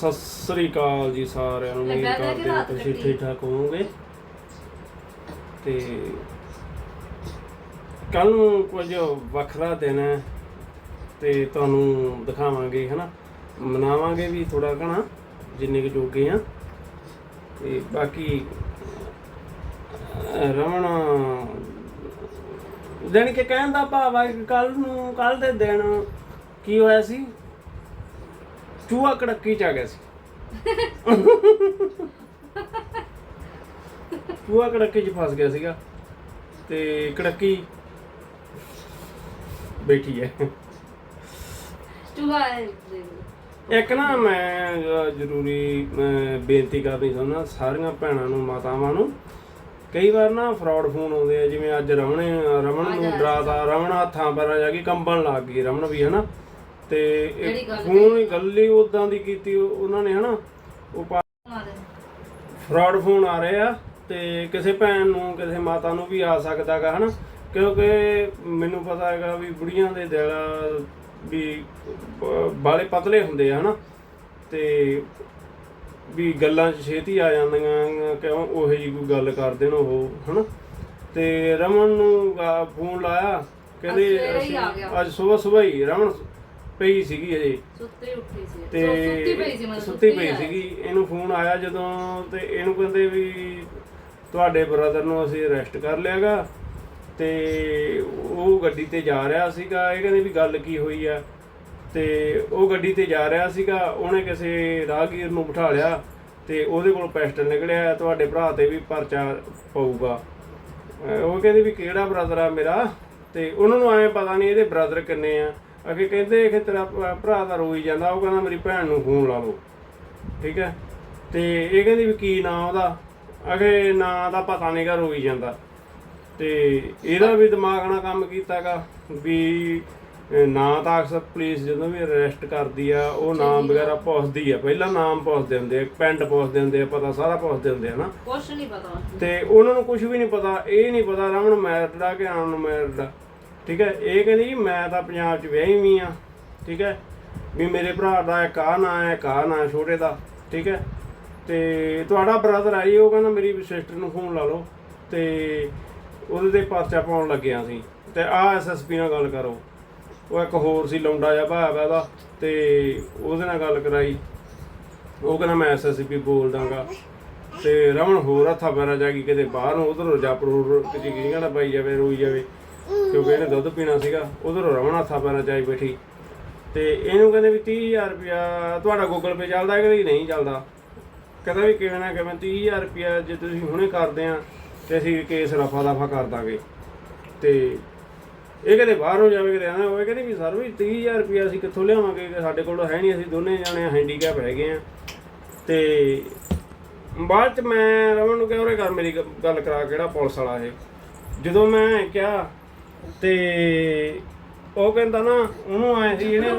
ਸਤਿ ਸ੍ਰੀ ਅਕਾਲ ਜੀ ਸਾਰਿਆਂ ਨੂੰ ਉਮੀਦ ਲੱਗਾ ਤਾਂ ਕਿ ਕਰਦੇ ਹਾਂ ਰਾਤ ਤੁਸੀਂ ਕੱਟੀ। ਠੀਕ ਠਾਕ ਹੋਵੋਗੇ। ਤੇ ਕੱਲ ਨੂੰ ਕੁਝ ਵੱਖਰਾ ਦਿਨ ਹੈ ਤੇ ਤੁਹਾਨੂੰ ਦਿਖਾਵਾਂਗੇ ਹਨਾ? ਮਨਾਵਾਂਗੇ ਵੀ ਥੋੜਾ ਘਣਾ ਜਿੰਨੇ ਕੁ ਜੋਗੇ ਆ ਤੇ ਬਾਕੀ ਰਮਣ ਦਿਨ ਕੇ ਕਹਿਣ ਦਾ ਭਾਵ ਹੈ ਕਿ ਕੱਲ ਨੂੰ ਕੱਲ ਦੇ ਦਿਨ ਕੀ ਹੋਇਆ ਸੀ? ਚੂਹਾ ਕੜੱਕੀ ਚ ਆ ਗਿਆ ਸੀ। ਚੂਹਾ ਕੜੱਕੀ ਚ ਫਸ ਗਿਆ ਸੀਗਾ ਤੇ ਕੜੱਕੀ ਬੈਠੀ ਹੈ। ਚੂਹਾ ਹੈ। ਇੱਕ ਨਾ ਮੈਂ ਜ਼ਰੂਰੀ ਬੇਨਤੀ ਕਰਨੀ ਚਾਹੁੰਦਾ ਸਾਰੀਆਂ ਭੈਣਾਂ ਨੂੰ ਮਾਤਾਵਾਂ ਨੂੰ। ਕਈ ਵਾਰ ਨਾ ਫਰਾਡ ਫੋਨ ਆਉਂਦੇ ਆ ਜਿਵੇਂ ਅੱਜ ਰਮਣ ਰਮਣ ਨੂੰ ਡਰਾਤਾ ਰਮਣ ਹੱਥਾਂ ਪੈਰਾਂ ਜਾ ਕੇ ਕੰਬਣ ਲੱਗ ਗਈ ਰਮਣ ਵੀ ਹਨਾ ਤੇ ਜਿਹੜੀ ਗੱਲ ਫੋਨ ਹੀ ਗੱਲ ਹੀ ਉਦਾਂ ਦੀ ਕੀਤੀ ਉਹ- ਉਹਨਾਂ ਨੇ ਹਨਾ? ਉਹ ਪਾ- ਫਰਾਡ ਫੋਨ ਆ ਰਹੇ ਆ ਤੇ ਕਿਸੇ ਭੈਣ ਨੂੰ ਕਿਸੇ ਮਾਤਾ ਨੂੰ ਵੀ ਆ ਸਕਦਾਗਾ ਹਨਾ? ਕਿਉਂਕਿ ਮੈਨੂੰ ਪਤਾ ਹੈਗਾ ਵੀ ਬੁੜੀਆਂ ਦੇ ਦਿਲ ਵੀ ਬਾਲੇ ਪਤਲੇ ਹੁੰਦੇ ਆ ਹਨਾ? ਤੇ ਵੀ ਗੱਲਾਂ 'ਚ ਛੇਤੀ ਆ ਜਾਂਦੀਆਂ ਕਿਉਂ ਉਹੋ ਜੀ ਕੋਈ ਗੱਲ ਕਰ ਦੇਣ ਉਹ ਹਨਾ? ਤੇ ਰਮਨ ਨੂੰ ਗਾ- ਫੋਨ ਲਾਇਆ ਕਹਿੰਦੇ ਸਵੇਰੇ ਹੀ ਆ ਅਸੀਂ- ਗਿਆ। ਅੱਜ ਸਵੇਰ ਸਵੇਰ ਹੀ ਰਮਨ ਪਈ ਸੀਗੀ ਅਜੇ ਸੁੱਤੀ ਉੱਠੀ ਸੀ। ਤੇ ਸੁੱਤੀ ਪਈ ਸੀ ਮਤਲਬ ਸੁੱਤੀ ਪਈ। ਸੀਗੀ। ਇਹਨੂੰ ਫੋਨ ਆਇਆ ਜਦੋਂ ਤੇ ਇਹਨੂੰ ਕਹਿੰਦੇ ਵੀ ਤੁਹਾਡੇ ਬ੍ਰਦਰ ਨੂੰ ਅਸੀਂ ਅਰੈਸਟ ਕਰ ਲਿਆਗਾ ਤੇ ਉਹ ਗੱਡੀ ਤੇ ਜਾ ਰਿਹਾ ਸੀਗਾ। ਇਹ ਕਹਿੰਦੇ ਵੀ ਗੱਲ ਕੀ ਹੋਈ ਆ? ਤੇ ਉਹ ਗੱਡੀ ਤੇ ਜਾ ਰਿਹਾ ਸੀਗਾ। ਉਹਨੇ ਕਿਸੇ ਰਾਹਗੀਰ ਨੂੰ ਬਿਠਾ ਲਿਆ ਤੇ ਉਹਦੇ ਕੋਲ ਪਿਸਟਲ ਨਿਕਲਿਆ। ਤੁਹਾਡੇ ਭਰਾ ਤੇ ਵੀ ਪਰਚਾ ਪਊਗਾ। ਉਹ ਕਹਿੰਦੇ ਵੀ ਕਿਹੜਾ ਬ੍ਰਦਰ ਆ ਮੇਰਾ? ਤੇ ਉਹਨਾਂ ਨੂੰ ਐਵੇਂ ਪਤਾ ਨਹੀਂ ਇਹਦੇ ਬ੍ਰਦਰ ਕਿੰਨੇ ਆ। ਅੱਗੇ ਕਹਿੰਦੇ ਕਿ ਤੇਰਾ ਭਰਾ ਤਾਂ ਰੋਈ ਜਾਂਦਾ ਉਹ ਕਹਿੰਦਾ ਮੇਰੀ ਭੈਣ ਨੂੰ ਫੋਨ ਲਾ ਲਓ। ਠੀਕ ਹੈ? ਤੇ ਇਹ ਕਹਿੰਦੀ ਵੀ ਕੀ ਨਾਂ ਉਹਦਾ? ਅਗੇ ਨਾਂ ਦਾ ਪਤਾ ਨਹੀਂਗਾ ਰੋਈ ਜਾਂਦਾ। ਤੇ ਇਹਦਾ ਵੀ ਦਿਮਾਗ ਨਾਲ ਕੰਮ ਕੀਤਾਗਾ ਵੀ ਨਾਂ ਤਾਂ ਅਕਸਰ ਪੁਲਿਸ ਜਦੋਂ ਵੀ ਅਰੈਸਟ ਕਰਦੀ ਆ ਉਹ ਨਾਮ ਵਗੈਰਾ ਪੁੱਛਦੀ ਆ। ਪਹਿਲਾਂ ਨਾਮ ਪੁੱਛਦੇ ਹੁੰਦੇ ਆ ਪਿੰਡ ਪੁੱਛਦੇ ਹੁੰਦੇ ਆ ਪਤਾ ਸਾਰਾ ਪੁੱਛਦੇ ਹੁੰਦੇ ਆ ਨਾ। ਕੁਛ ਨਹੀਂ ਪਤਾ। ਤੇ ਉਹਨਾਂ ਨੂੰ ਕੁਝ ਵੀ ਨਹੀਂ ਪਤਾ ਇਹ ਨਹੀਂ ਪਤਾ ਰਮਨ ਮੈਰਿਡ ਆ ਕਿ ਅਨਮੈਰਿਡ ਆ। ਠੀਕ ਹੈ, ਇਹ ਕਹਿੰਦੀ ਜੀ, ਮੈਂ ਤਾਂ ਪੰਜਾਬ 'ਚ ਵਿਆਹੀ ਵੀ ਆ ਠੀਕ ਹੈ, ਵੀ ਮੇਰੇ ਭਰਾ ਦਾ ਇੱਕ ਆਹ ਨਾਂ ਹੈ ਇੱਕ ਆਹ ਨਾਂ ਛੋਟੇ ਦਾ, ਠੀਕ ਹੈ, ਤੇ ਤੁਹਾਡਾ ਬ੍ਰਦਰ ਆਈ ਉਹ ਕਹਿੰਦਾ ਮੇਰੀ ਸਿਸਟਰ ਨੂੰ ਫੋਨ ਲਾ ਲਓ, ਤੇ ਉਹਦੇ ਤੇ ਪਰਚਾ ਪਾਉਣ ਲੱਗਿਆ ਸੀ, ਤੇ ਆ ਐਸਐਸਪੀ ਨਾਲ ਗੱਲ ਕਰੋ, ਉਹ ਇੱਕ ਹੋਰ ਸੀ, ਲੌਂਡਾ ਜਿਹਾ ਭਾਵ ਵਾ ਉਹਦਾ, ਤੇ ਉਹਦੇ ਨਾਲ ਗੱਲ ਕਰਾਈ, ਉਹ ਕਹਿੰਦਾ ਮੈਂ ਐਸਐਸਪੀ ਬੋਲ ਦਾਂਗਾ ਤੇ ਰਮਨ ਹੋਰ ਹੱਥਾਂ ਪੈਰਾਂ ਜਾ ਕੇ ਕਿਤੇ ਬਾਹਰ ਨੂੰ ਉਧਰੋਂ ਜਾਪੜੂ ਕਿਤੇ ਕਿਹਨਾਂ ਦਾ ਪਾਈ ਜਾਵੇ, ਰੋਈ ਜਾਵੇ ਕਿਉਂਕਿ ਇਹਨੇ ਦੁੱਧ ਪੀਣਾ ਸੀਗਾ, ਉਧਰੋਂ ਰਮਨ ਹੱਥਾਂ ਪੈਰਾਂ ਚ ਬੈਠੀ। ਤੇ ਇਹਨੂੰ ਕਹਿੰਦੇ ਵੀ 30000 ਰੁਪਇਆ, ਤੁਹਾਡਾ ਗੂਗਲ ਪੇ ਚੱਲਦਾ ਹੈ ਕਿ ਨਹੀਂ? ਚੱਲਦਾ। ਕਹਿੰਦਾ ਵੀ ਕਿਵੇਂ ਨਾ ਕਿਵੇਂ 30000 ਰੁਪਇਆ ਜੇ ਤੁਸੀਂ ਹੁਣੇ ਕਰਦੇ ਆ, ਤੇ ਅਸੀਂ ਕੇਸ ਰਫਾ ਦਫਾ ਕਰ ਦਾਂਗੇ। ਤੇ ਇਹ ਕਹਿੰਦੇ ਬਾਹਰ ਹੋ ਜਾਵੇ ਕਿਤੇ ਆਣਾ ਹੋਵੇ ਕਹਿੰਦੇ ਵੀ ਸਰ ਵੀ 30000 ਰੁਪਇਆ ਅਸੀਂ ਕਿੱਥੋਂ ਲਿਆਵਾਂਗੇ? ਕਿ ਸਾਡੇ ਕੋਲ ਹੈ ਨਹੀਂ, ਅਸੀਂ ਦੋਨੇ ਜਾਣੇ ਹੈਂਡੀਕੈਪ ਹੈਗੇ ਆ। ਤੇ ਬਾਅਦ ਚ ਮੈਂ ਰਮਨ ਨੂੰ ਕਿਹਾ, ਉਰੇ ਕਰ ਮੇਰੀ ਗ- ਗੱਲ ਕਰਾ ਕਿਹੜਾ ਪੁਲਿਸ ਵਾਲਾ ਇਹ। ਜਦੋਂ ਮੈਂ ਕਿਹਾ ਤੇ ਉਹ ਕਹਿੰਦਾ ਨਾ ਉਹਨੂੰ ਆਏ ਸੀ ਇਹਨੇ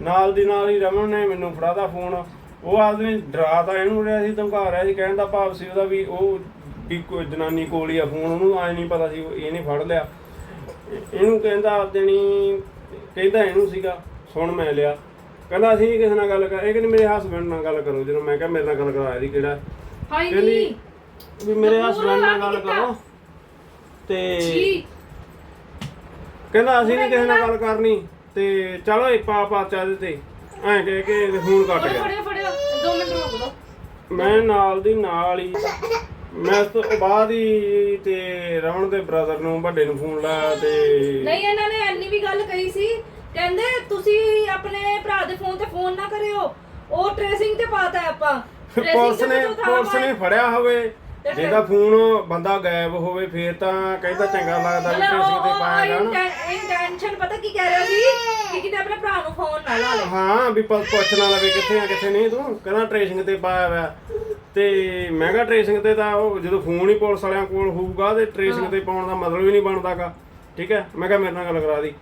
ਨਾਲ ਦੀ ਨਾਲ ਹੀ ਰਮਨ ਨੇ ਮੈਨੂੰ ਫੜਾਦਾ ਫੋਨ। ਉਹ ਆਦਮੀ ਡਰਾਤਾ ਇਹਨੂੰ ਰਿਹਾ ਸੀ ਧਮਕਾ ਰਿਹਾ ਸੀ ਕਹਿਣ ਦਾ ਭਾਵ ਸੀ ਉਹਦਾ ਵੀ ਉਹ ਵੀ ਕੋਈ ਜਨਾਨੀ ਕੋਲ ਹੀ ਆ ਫੋਨ ਉਹਨੂੰ ਆਏ ਨਹੀਂ ਪਤਾ ਸੀ ਉਹ ਇਹਨੇ ਫੜ ਲਿਆ। ਇਹ- ਇਹਨੂੰ ਕਹਿੰਦਾ ਦੇਣੀ ਕਹਿੰਦਾ ਇਹਨੂੰ ਸੀਗਾ ਸੁਣ ਮੈਂ ਲਿਆ। ਕਹਿੰਦਾ ਅਸੀਂ ਨਹੀਂ ਕਿਸੇ ਨਾਲ ਗੱਲ ਕਰ ਇਹ ਕਹਿੰਦੀ ਮੇਰੇ ਹਸਬੰਡ ਨਾਲ ਗੱਲ ਕਰੋ ਜਦੋਂ ਮੈਂ ਕਿਹਾ ਮੇਰੇ ਨਾਲ ਗੱਲ ਕਰਾ ਇਹਦੀ ਕਿਹੜਾ। ਹਾਈ ਕਹਿੰਦੀ ਨਹੀਂ ਵੀ ਮੇਰੇ ਹਸਬੰਡ ਨਾਲ ਗੱਲ। ਕਰੋ। ਤੇ ਜੀ। ਕਹਿੰਦਾ ਅਸੀਂ ਨਹੀਂ ਕਿਸੇ ਨਾਲ ਗੱਲ ਕਰਨੀ ਤੇ ਚਲੋ ਇਹ ਪਾ ਪਾ ਚਾ ਦੇ ਤੇ। ਐਂ ਕਹਿ ਕੇ ਇਹਦੇ ਫੋਨ ਕੱਟ ਗਿਆ। ਫੜਿਓ ਫੜਿਓ 2 ਮਿੰਟ ਰੁਕ ਦੋ। ਮੈਂ ਨਾਲ ਦੀ ਨਾਲ ਹੀ ਮੈਂ ਉਸ ਤੋਂ ਬਾਅਦ ਹੀ ਤੇ ਰਮਨ ਦੇ ਬ੍ਰਦਰ ਨੂੰ ਵੱਡੇ ਨੂੰ ਫੋਨ ਲਾਇਆ ਤੇ ਨਹੀਂ ਇਹਨਾਂ ਨੇ ਐਨੀ ਵੀ ਗੱਲ ਕਹੀ ਸੀ। ਕਹਿੰਦੇ ਤੁਸੀਂ ਆਪਣੇ ਭਰਾ ਦੇ ਫੋਨ ਤੇ ਫੋਨ ਨਾ ਕਰਿਓ। ਉਹ ਟ੍ਰੇਸਿੰਗ ਤੇ ਪਾਤਾ ਆਪਾਂ। Tracing ਪੁਲਿਸ ਤੇ ਨੇ ਥਾਂ ਪੁਲਿਸ ਨੇ ਪਾਇਆ- ਫੜਿਆ ਹੋਵੇ। ਤੇ ਫਿਰ- ਜਿਹਦਾ ਫੋਨ ਬੰਦਾ ਗਾਇਬ ਹੋਵੇ ਫੇਰ ਤਾਂ ਕਹਿੰਦਾ ਚੰਗਾ ਲੱਗਦਾ ਵੀ ਟ੍ਰੇਸਿੰਗ ਤੇ ਪਾਇਆ ਜਾਣਾ। ਇੰਟੈਂਸ਼ਨ ਪਤਾ ਕੀ ਕਹਿ ਰਿਹਾ ਸੀ? ਕਿ ਕਿਤੇ ਆਪਣੇ ਭਰਾ ਨੂੰ ਫੋਨ ਨਾ ਲਾ ਲੈ ਹਾਂ ਵੀ ਪੁ- ਪੁੱਛ ਨਾ ਲਵੇ ਕਿੱਥੇ ਆ ਕਿੱਥੇ ਨਹੀਂ ਤੂੰ ਕਹਿੰਦਾ ਟ੍ਰੇਸਿੰਗ ਤੇ ਪਾਇਆ ਹੋਇਆ ਤੇ ਮੈਂ ਕਿਹਾ ਟ੍ਰੇਸਿੰਗ ਤੇ ਤਾਂ ਉਹ ਜਦੋਂ ਫੋਨ ਹੀ ਪੁਲਿਸ ਵਾਲਿਆਂ ਕੋਲ ਹੋਊਗਾ ਤੇ ਟ੍ਰੇਸਿੰਗ ਤੇ ਪਾਉਣ ਦਾ ਮਤਲਬ ਹੀ ਨਹੀਂ ਬਣਦਾਗਾ। ਠੀਕ ਹੈ? ਮੈਂ ਕਿਹਾ ਮੇਰੇ ਨਾਲ ਗੱਲ ਕਰਾ ਦੀ।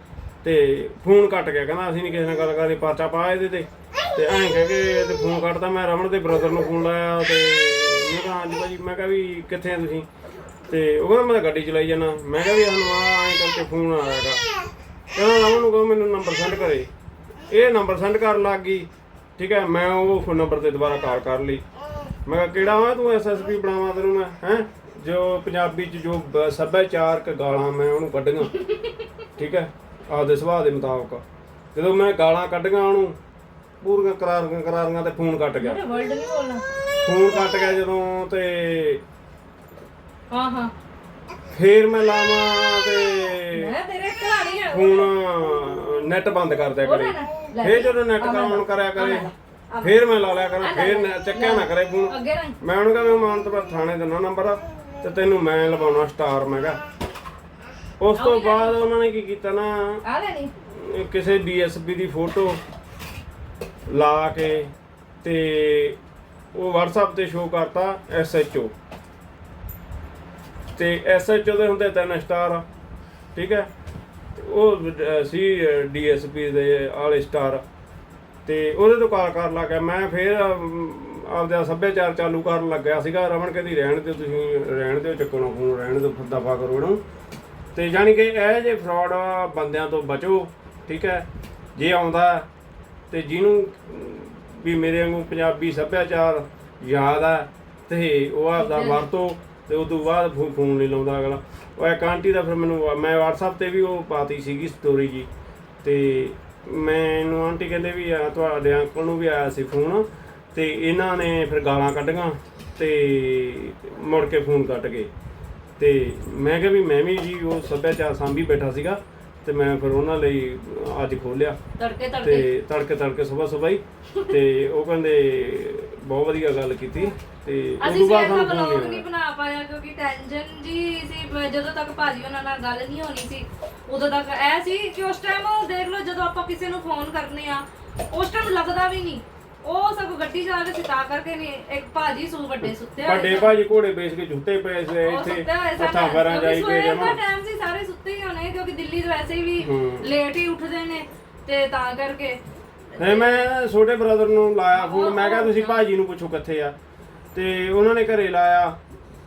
ਤੇ ਫੋਨ ਕੱਟ ਗਿਆ ਕਹਿੰਦਾ ਅਸੀਂ ਨਹੀਂ ਕਿਸੇ ਨਾਲ ਗੱਲ ਕਰਨੀ ਪਰਚਾ ਪਾ ਇਹਦੇ ਤੇ। ਤੇ ਐਂ ਕਹਿ ਕੇ ਤੇ ਫੋਨ ਕੱਟਦਾ ਮੈਂ ਰਮਨ ਦੇ ਬ੍ਰਦਰ ਨੂੰ ਫੋਨ ਲਾਇਆ ਤੇ ਮੈਂ ਕਿਹਾ ਹਾਂਜੀ ਭਾਜੀ, ਮੈਂ ਕਿਹਾ ਵੀ ਕਿੱਥੇ ਆ ਤੁਸੀਂ? ਤੇ ਉਹ ਕਹਿੰਦਾ ਮੈਂ ਤਾਂ ਗੱਡੀ ਚਲਾਈ ਜਾਣਾ ਮੈਂ ਕਿਹਾ ਵੀ ਸਾਨੂੰ ਆ, ਐਂ ਕਰਕੇ ਫੋਨ ਆਇਆਗਾ ਕਹਿੰਦਾ ਰਮਨ ਨੂੰ ਕਹੋ ਮੈਨੂੰ ਨੰਬਰ ਸੈਂਡ ਕਰੇ। ਇਹ ਨੰਬਰ ਸੈਂਡ ਕਰਨ ਲੱਗ ਗਈ। ਠੀਕ ਹੈ, ਮੈਂ ਉਹ ਫੋਨ ਨੰਬਰ ਤੇ ਦੁਬਾਰਾ ਕਾਲ ਕਰ ਲਈ। ਮੈਂ ਕਿਹਾ, ਕਿਹੜਾ ਵਾ ਤੂੰ ਐਸਐਸਪੀ ਬਣਾਵਾਂ ਤੈਨੂੰ ਮੈਂ, ਹੈ? ਜੋ ਪੰਜਾਬੀ ਚ ਜੋ ਸੱਭਿਆਚਾਰਕ ਗਾਲਾਂ ਮੈਂ ਉਹਨੂੰ ਕੱਢੀਆਂ। ਠੀਕ ਹੈ, ਆਪਦੇ ਸੁਭਾਅ ਦੇ ਮੁਤਾਬਕ। ਜਦੋਂ ਮੈਂ ਗਾਲਾਂ ਕੱਢੀਆਂ ਉਹਨੂੰ, ਪੂਰੀਆਂ ਕਰਾਰੀਆਂ ਕਰਾਰੀਆਂ ਤੇ ਫੋਨ ਕੱਟ ਗਿਆ। ਵਰਲਡ ਨਹੀਂ ਬੋਲਣਾ। ਫੋਨ ਕੱਟ ਗਿਆ ਜਦੋਂ ਤੇ ਹਾਂ ਹਾਂ। ਫੇਰ ਮੈਂ ਲਾਵਾਂ ਤੇ ਮੈਂ ਤੇਰੇ ਘਰ ਹੀ ਆ। ਹੁਣ ਨੈਟ ਬੰਦ ਕਰ ਦਿਆ ਕਰੇ। ਫੇਰ ਜਦੋਂ ਨੈਟ ਆਨ ਕਰਿਆ ਕਰੇ ਫੇਰ ਮੈਂ ਲਾ ਲਿਆ ਕਰਾਂ ਫੇਰ ਨੈ- ਚੱਕਿਆ ਨਾ ਕਰੇ ਫੋਨ ਅੱਗੇ ਨਹੀਂ ਮੈਂ ਉਹਨੂੰ ਕਹਿੰਦਾ ਮੈਂ ਮਾਨਤਪੁਰ ਥਾਣੇ ਦਿੰਦਾ ਨੰਬਰ ਤੇ ਤੈਨੂੰ ਮੈਂ ਲਵਾਉਣਾ ਸਟਾਰ ਮੈਂ ਕਿਹਾ। ਉਸ ਤੋਂ ਬਾਅਦ ਉਹਨਾਂ ਨੇ ਕੀ ਕੀਤਾ ਨਾ ਆ ਲੈਣੀ ਕਿਸੇ ਡੀਐਸਪੀ ਦੀ ਫੋਟੋ ਲਾ ਕੇ ਤੇ ਉਹ WhatsApp ਤੇ ਸ਼ੋਅ ਕਰਤਾ ਐਸਐਚਓ ਤੇ ਐਸਐਚਓ ਦੇ ਹੁੰਦੇ ਤਿੰਨ ਸਟਾਰ ਠੀਕ ਹੈ? ਤੇ ਉਹ ਅਹ, ਸੀ ਡੀਐਸਪੀ ਦੇ ਵਾਲੇ ਸਟਾਰ ਤੇ ਉਹਦੇ ਤੋਂ ਕਾਲ ਕਰ ਲੱਗਾ ਮੈਂ ਫਿਰ ਆਪਦਾ ਸੱਭਿਆਚਾਰ ਚਾਲੂ ਕਰਨ ਲੱਗਿਆ ਸੀਗਾ। ਰਮਨ ਕਹਿੰਦੀ ਰਹਿਣ ਦਿਓ ਤੁਸੀਂ ਰਹਿਣ ਦਿਓ ਚੱਕਣੋਂ ਫੋਨ ਰਹਿਣ ਦਿਓ ਦਫਾ ਕਰੋ ਇਹਨੂੰ। ਤੇ ਜਾਣੀ ਕਿ ਇਹ ਜੇ ਫਰਾਡ ਬੰਦਿਆਂ ਤੋਂ ਬਚੋ ਠੀਕ ਹੈ? ਜੇ ਆਉਂਦਾ ਤੇ ਜਿਹਨੂੰ ਵੀ ਮੇਰੇ ਵਾਂਗੂ ਪੰਜਾਬੀ ਸੱਭਿਆਚਾਰ ਯਾਦ ਆ ਤੇ ਉਹ ਆਪਦਾ ਵਰਤੋ ਤੇ ਉਸ ਤੋਂ ਬਾਅਦ ਫੋਨ ਨਹੀਂ ਲਾਉਂਦਾ ਅਗਲਾ। ਉਹ ਇੱਕ ਆਂਟੀ ਦਾ ਫਿਰ ਮੈਨੂੰ ਮੈਂ WhatsApp ਤੇ ਵੀ ਉਹ ਪਾਤੀ ਸੀਗੀ ਸਟੋਰੀ ਜੀ। ਤੇ ਮੈਨੂੰ ਆਂਟੀ ਕਹਿੰਦੇ ਵੀ ਆ ਤੁਹਾਡੇ ਅੰਕਲ ਨੂੰ ਵੀ ਆਇਆ ਸੀ ਫੋਨ ਤੇ ਇਹਨਾਂ ਨੇ ਫਿਰ ਗਾਲਾਂ ਕੱਢੀਆਂ ਤੇ ਮੁੜ ਕੇ ਫੋਨ ਕੱਟ ਗਏ। ਤੇ ਮੈਂ ਕਿਹਾ ਵੀ ਮੈਂ ਵੀ ਜੀ ਉਹ ਸੱਭਿਆਚਾਰ ਸਾਂਭੀ ਬੈਠਾ ਸੀਗਾ। ਤੇ ਮੈਂ ਫਿਰ ਉਹਨਾਂ ਲਈ ਅੱਜ ਖੋਲਿਆ ਤੜਕੇ ਤੜਕੇ? ਤੇ ਤੜਕੇ ਤੜਕੇ ਸਵੇਰ ਸਵੇਰ ਹੀ। ਤੇ ਉਹ ਕਹਿੰਦੇ ਬਹੁਤ ਵਧੀਆ ਗੱਲ ਕੀਤੀ ਤੇ ਉਸ ਅਸੀਂ ਤੋਂ ਬਾਅਦ ਦਾ ਸਾਨੂੰ ਨਹੀਂ ਨਹੀਂ ਬਣਾ ਪਾਇਆ ਕਿਉਂਕਿ ਟੈਨਸ਼ਨ ਜੀ ਸੀ ਜਦੋਂ ਤੱਕ ਭਾਜੀ ਉਹਨਾਂ ਨਾਲ ਗੱਲ ਨਹੀਂ ਹੋਣੀ ਸੀ ਉਦੋਂ ਤੱਕ ਐ ਸੀ ਕਿ ਉਸ ਟਾਈਮ ਦੇਖ ਲਓ ਜਦੋਂ ਆਪਾਂ ਕਿਸੇ ਨੂੰ ਫੋਨ ਕਰਨੇ ਆ ਉਸ ਟਾਈਮ ਲੱਗਦਾ ਵੀ ਨਹੀਂ। ਉਹ ਸਭ ਗੱਡੀ ਚਲਾ ਕੇ ਸੀ ਤਾਂ ਕਰਕੇ ਨਹੀਂ ਇੱਕ ਭਾਜੀ ਸੂ ਵੱਡੇ ਸੁੱਤੇ ਹੋਏ ਵੱਡੇ। ਭਾਜੀ ਘੋੜੇ ਵੇਚ ਕੇ ਝੁੱਟੇ ਪਏ ਸੀ ਉਹ ਇੱਥੇ ਸੁੱਤੇ ਹੋਏ ਸਨ ਹੱਥਾਂ ਪੈਰਾਂ ਕਿਉਂਕਿ ਜਾਈ ਪਏ ਸਵੇਰ ਜਮਾ। ਦਾ ਸਾਰੇ ਸੁੱਤੇ ਹੀ ਹੋਣੇ ਕਿਉਂਕਿ ਦਿੱਲੀ 'ਚ ਵੈਸੇ ਵੀ ਹੂੰ। ਲੇਟ ਹੀ ਉੱਠਦੇ ਨੇ ਤੇ ਤਾਂ ਕਰਕੇ। ਨਹੀਂ ਮੈਂ ਛੋਟੇ ਬ੍ਰਦਰ ਨੂੰ ਲਾਇਆ ਫੋਨ ਮੈਂ ਕਿਹਾ ਤੁਸੀਂ ਭਾਜੀ ਨੂੰ ਪੁੱਛੋ ਕਿੱਥੇ ਆ। ਤੇ ਉਹਨਾਂ ਨੇ ਘਰੇ ਲਾਇਆ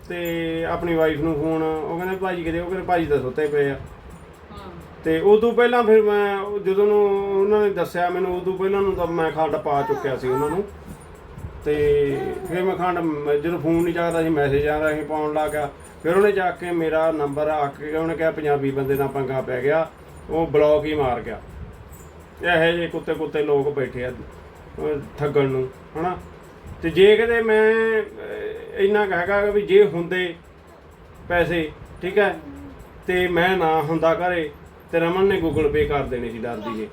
ਤੇ ਆਪਣੀ ਵਾਈਫ ਨੂੰ ਫੋਨ ਉਹ ਕਹਿੰਦੇ ਭਾਜੀ ਕਿਤੇ ਉਹ ਕਹਿੰਦੇ ਭਾਜੀ ਤਾਂ ਸੁੱਤੇ ਪਏ ਆ। ਤੇ ਉਦੋਂ ਪਹਿਲਾਂ ਫਿਰ ਮੈਂ ਉਹ ਜਦੋਂ ਨੂੰ ਉਹਨਾਂ ਨੇ ਦੱਸਿਆ ਮੈਨੂੰ ਉਦੋਂ ਪਹਿਲਾਂ ਨੂੰ ਤਾਂ ਮੈਂ ਖੰਡ ਪਾ ਚੁੱਕਿਆ ਸੀ ਉਹਨਾਂ ਨੂੰ। ਤੇ ਫਿਰ ਮੈਂ ਖੰਡ ਮ- ਜਦੋਂ ਫੋਨ ਨਹੀਂ ਚੱਕਦਾ ਸੀ ਮੈਸੇਜ ਆ ਰਿਹਾ ਸੀ ਪਾਉਣ ਲੱਗ ਫਿਰ ਉਹਨੇ ਜਾ ਕੇ ਮੇਰਾ ਨੰਬਰ ਆ ਕੇ ਉਹਨੇ ਕਿਹਾ ਪੰਜਾਬੀ ਬੰਦੇ ਨਾਲ ਪੰਗਾ ਪੈ ਗਿਆ ਉਹ ਬਲੌਕ ਹੀ ਮਾਰ ਗਿਆ। ਇਹੋ ਜਿਹੇ ਕੁੱਤੇ ਕੁੱਤੇ ਲੋਕ ਬੈਠੇ ਆ ਠੱਗਣ ਨੂੰ ਹਨਾ? ਤੇ ਜੇ ਕਿਤੇ ਮੈਂ ਇੰਨਾ ਕੁ ਹੈਗਾ ਵੀ ਜੇ ਹੁੰਦੇ ਪੈਸੇ ਠੀਕ ਹੈ? ਤੇ ਮੈਂ ਨਾ ਹੁੰਦਾ ਘਰੇ ਤੇ ਰਮਨ ਨੇ ਗੂਗਲ ਪੇ ਕਰ ਦੇਣੇ ਸੀ ਡਰਦੀ ਜੇ।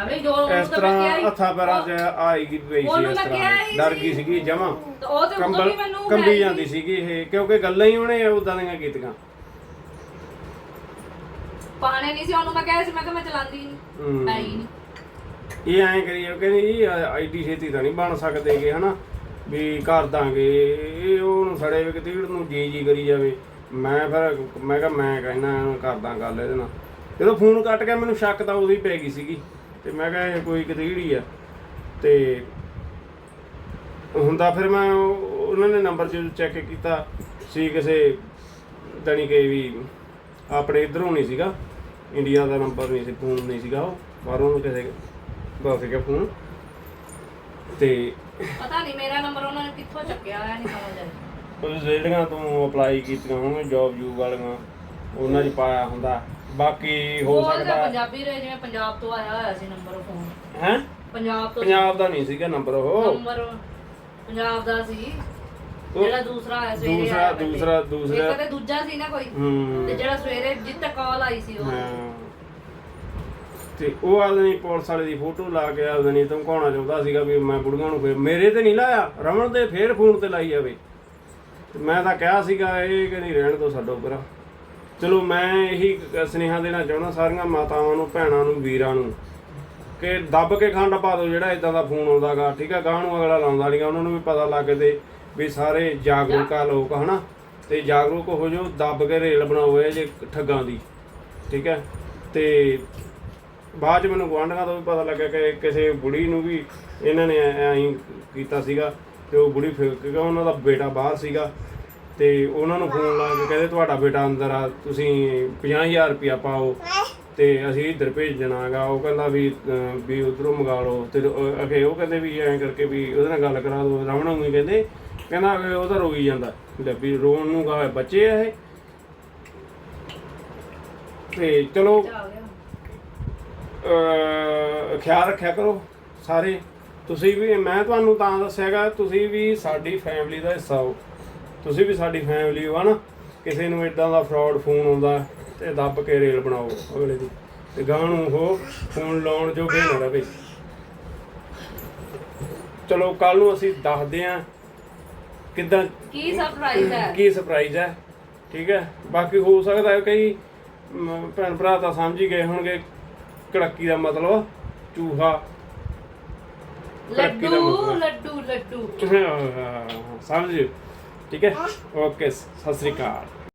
ਆਵੇ ਜੋ ਇਸ ਤਰ੍ਹਾਂ ਹੱਥਾਂ ਪੈਰਾਂ 'ਚ ਆਏਗੀ ਪਈ ਸੀ ਇਸ ਤਰ੍ਹਾਂ ਡਰ। ਗਈ ਸੀਗੀ ਜਮਾ। ਤੇ ਉਹ ਤੇ ਉਦੋਂ ਕੰਬਲ ਵੀ ਮੈਨੂੰ ਕੰਬੀ ਹੈ ਜਾਂਦੀ ਸੀਗੀ ਇਹ ਕਿਉਂਕਿ ਗੱਲਾਂ ਹੀ ਉਹਨੇ ਉਦਾਂ ਦੀਆਂ ਕੀਤੀਆਂ। ਪਾਣੇ ਨਹੀਂ ਸੀ ਉਹਨੂੰ ਮੈਂ ਕਿਹਾ ਸੀ ਮੈਂ ਕਿਹਾ ਮੈਂ ਚਲਾਉਂਦੀ ਨਹੀਂ ਹੂੰ। ਹੈ ਹੀ ਨਹੀਂ ਇਹ ਐਂ ਕਰੀ ਉਹ ਕਹਿੰਦੀ ਜੀ ਆਈਡੀ ਛੇਤੀ ਤਾਂ ਨਹੀਂ ਬਣ ਸਕਦੇਗੇ ਹਨਾ? ਵੀ ਕਰ ਦਾਂਗੇ। ਇਹ ਉਹਨੂੰ ਸੜੇ ਵੇ ਕਿਤੇ ਨੂੰ ਜੀ ਜੀ ਕਰੀ ਜਾਵੇ। ਮੈਂ ਫਿਰ ਮੈਂ ਕਿਹਾ ਮੈਂ ਕਹਿਣਾ ਕਰਦਾ ਗੱਲ ਇਹਦੇ ਨਾਲ। ਜਦੋਂ ਫੋਨ ਕੱਟ ਗਿਆ ਮੈਨੂੰ ਸ਼ੱਕ ਤਾਂ ਉਹਦੀ ਪੈ ਗਈ ਸੀਗੀ। ਤੇ ਮੈਂ ਕਿਹਾ ਇਹ ਕੋਈ ਕਿਤੇ ਆ। ਤੇ ਹੁੰਦਾ ਫਿਰ ਮੈਂ ਉਹ- ਉਹਨਾਂ ਨੇ ਨੰਬਰ ਜਦੋਂ ਚੈੱਕ ਕੀਤਾ ਸੀ ਕਿਸੇ ਜਾਣੀ ਕਿ ਵੀ ਆਪਣੇ ਇਧਰੋਂ ਨਹੀਂ ਸੀਗਾ ਇੰਡੀਆ ਦਾ ਨੰਬਰ ਨਹੀਂ ਸੀ ਫੋਨ ਨਹੀਂ ਸੀਗਾ ਉਹ ਬਾਹਰੋਂ ਕਿਸੇ ਦਾ ਸੀਗਾ ਫੋਨ ਤੇ ਪਤਾ ਨਹੀਂ ਮੇਰਾ ਨੰਬਰ ਉਹਨਾਂ ਨੇ ਕਿੱਥੋਂ ਚੱਕਿਆ ਹੋਇਆ ਨਹੀਂ ਸਮਝ ਆਈ। ਉਹ ਜਿਹੜੀਆਂ ਤੂੰ ਅਪਲਾਈ ਕੀਤੀਆਂ ਹੋਣਗੀਆਂ ਜੌਬ ਜੂਬ ਵਾਲੀਆਂ ਉਹਨਾਂ 'ਚ ਪਾਇਆ ਹੁੰਦਾ। ਬਾਕੀ ਹੋ ਉਹ ਤਾਂ ਸਕਦਾ ਪੰਜਾਬੀ ਰਹੇ ਜਿਵੇਂ ਪੰਜਾਬ ਤੋਂ ਆਇਆ ਹੋਇਆ ਸੀ ਨੰਬਰ ਫੋਨ ਹੈ? ਪੰਜਾਬ ਤੋਂ ਪੰਜਾਬ ਦਾ ਨਹੀਂ ਸੀਗਾ ਨੰਬਰ ਉਹ। ਨੰਬਰ ਪੰਜਾਬ ਦਾ ਸੀ। ਉਹ- ਜਿਹੜਾ ਦੂਸਰਾ ਆਇਆ ਸਵੇਰੇ ਦੂਸਰਾ ਆਇਆ ਪਹਿਲੇ। ਦੂਸਰਾ ਦੂਸਰਾ। ਇੱਕ ਤੇ ਦੂਜਾ ਸੀ ਨਾ ਕੋਈ। ਹੂੰ। ਤੇ ਜਿਹੜਾ ਸਵੇਰੇ ਜਿੱਤੇ ਕਾਲ ਆਈ ਸੀ ਉਹ। ਹਾਂ। ਤੇ ਉਹ ਆਦਮੀ ਪੁਲਿਸ ਵਾਲੇ ਦੀ ਫੋਟੋ ਲਾ ਕੇ ਆਦਮੀ ਧਮਕਾਉਣਾ ਚਾਹੁੰਦਾ ਸੀਗਾ ਵੀ ਮੈਂ ਬੁੜੀਆਂ ਨੂੰ ਫੇਰ ਮੇਰੇ ਤੇ ਨਹੀਂ ਲਾਇਆ ਰਮਨ ਦੇ ਫੇਰ ਫੋਨ ਤੇ ਲਾਈ ਜਾਵੇ। ਤੇ ਮੈਂ ਤਾਂ ਕਿਹਾ ਸੀਗਾ ਇਹ ਕਿ ਨਹੀਂ ਰਹਿਣ ਦੋ ਛੱਡੋ ਪਰਾਂ ਚਲੋ ਮੈਂ ਇਹੀ ਸੁਨੇਹਾ ਦੇਣਾ ਚਾਹੁੰਦਾ ਸਾਰੀਆਂ ਮਾਤਾਵਾਂ ਨੂੰ ਭੈਣਾਂ ਨੂੰ ਵੀਰਾਂ ਨੂੰ। ਕਿ ਦੱਬ ਕੇ ਖੰਡ ਪਾ ਦਿਓ ਜਿਹੜਾ ਇਦਾਂ ਦਾ ਫੋਨ ਆਉਂਦਾਗਾ, ਠੀਕ ਹੈ ਗਾਹ ਨੂੰ ਅਗਲਾ ਲਾਉਂਦਾ ਨਹੀਂਗਾ ਉਹਨਾਂ ਨੂੰ ਵੀ ਪਤਾ ਲੱਗ ਤੇ ਵੀ ਸਾਰੇ ਜਾਗਰੂਕ ਆ ਲੋਕ ਹਨਾ? ਤੇ ਜਾਗਰੂਕ ਹੋ ਜਾਓ, ਦੱਬ ਕੇ ਰੇਲ ਬਣਾਓ ਇਹ ਜੇ ਠੱਗਾਂ ਦੀ, ਠੀਕ ਹੈ ਤੇ ਬਾਅਦ ਚ ਮੈਨੂੰ ਗੁਆਂਢੀਆਂ ਤੋਂ ਵੀ ਪਤਾ ਲੱਗਾ ਕਿ ਕਿਸੇ ਬੁੜੀ ਨੂੰ ਵੀ ਇਹਨਾਂ ਨੇ ਐਂ ਕੀਤਾ ਸੀਗਾ ਤੇ ਉਹ ਬੁੜੀ ਫਿਰ ਕਿਉਂਕਿ ਉਹਨਾਂ ਦਾ ਬੇਟਾ ਬਾਹਰ ਸੀਗਾ ਤੇ ਉਹਨਾਂ ਨੂੰ ਫੋਨ ਲਾ ਕੇ ਕਹਿੰਦੇ, ਤੁਹਾਡਾ ਬੇਟਾ ਅੰਦਰ ਆ, ਤੁਸੀਂ 50000 ਰੁਪਇਆ ਪਾਓ। ਤੇ ਅਸੀਂ ਇੱਧਰ ਭੇਜਣਾਗਾ ਉਹ ਕਹਿੰਦਾ ਵੀ ਅਹ, ਵੀ ਉਧਰੋਂ ਮੰਗਾ ਲਓ। ਤੇ ਉਹ- ਅਖੇ ਉਹ ਕਹਿੰਦੇ ਵੀ ਐਂ ਕਰਕੇ ਵੀ ਉਹਦੇ ਨਾਲ ਗੱਲ ਕਰਾ ਦਿਓ ਰਮਣ ਨੂੰ ਹੀ ਕਹਿੰਦੇ। ਕਹਿੰਦਾ ਵੀ ਉਹ ਤਾਂ ਰੋਈ ਜਾਂਦਾ। ਲੈ ਵੀ ਰੋਣ ਨੂੰ ਗਾ ਬੱਚੇ ਆ ਇਹ। ਤੇ ਚਲੋ ਆ ਗਿਆ ਅਹ ਖਿਆਲ ਰੱਖਿਆ ਕਰੋ ਸਾਰੇ। ਤੁਸੀਂ ਵੀ ਮੈਂ ਤੁਹਾਨੂੰ ਤਾਂ ਦੱਸਿਆਗਾ ਤੁਸੀਂ ਵੀ ਸਾਡੀ ਫੈਮਿਲੀ ਦਾ ਹਿੱਸਾ ਹੋ। ਤੁਸੀਂ ਵੀ ਸਾਡੀ ਫੈਮਿਲੀ ਹੋ ਹਨਾ? ਕਿਸੇ ਨੂੰ ਇਦਾਂ ਦਾ ਫਰਾਡ ਫੋਨ ਆਉਂਦਾ। ਤੇ ਦੱਬ ਕੇ ਰੇਲ ਬਣਾਓ ਅਗਲੇ ਦੀ। ਤੇ ਗਾਂ ਨੂੰ ਉਹ ਫੋਨ ਲਾਉਣ ਜੋਗੇ ਨਾ ਰਵੇ। ਚਲੋ ਕੱਲ ਨੂੰ ਅਸੀਂ ਦੱਸਦੇ ਆਂ ਕਿੱਦਾਂ ਕੀ ਸਰਪ੍ਰਾਈਜ਼ ਹੈ? ਕੀ ਸਰਪ੍ਰਾਈਜ਼ ਹੈ? ਠੀਕ ਹੈ? ਬਾਕੀ ਹੋ ਸਕਦਾ ਹੈ ਕਈ ਭੈਣ ਭਰਾ ਤਾਂ ਸਮਝ ਹੀ ਗਏ ਹੋਣਗੇ ਕੜਕੀ ਦਾ ਮਤਲਬ ਚੂਹਾ। ਲੱਡੂ ਲੱਡੂ ਲੱਡੂ। ਸਮਝ ਠੀਕ ਹੈ? ਓਕੇ ਸਤਿ ਸ੍ਰੀ ਅਕਾਲ।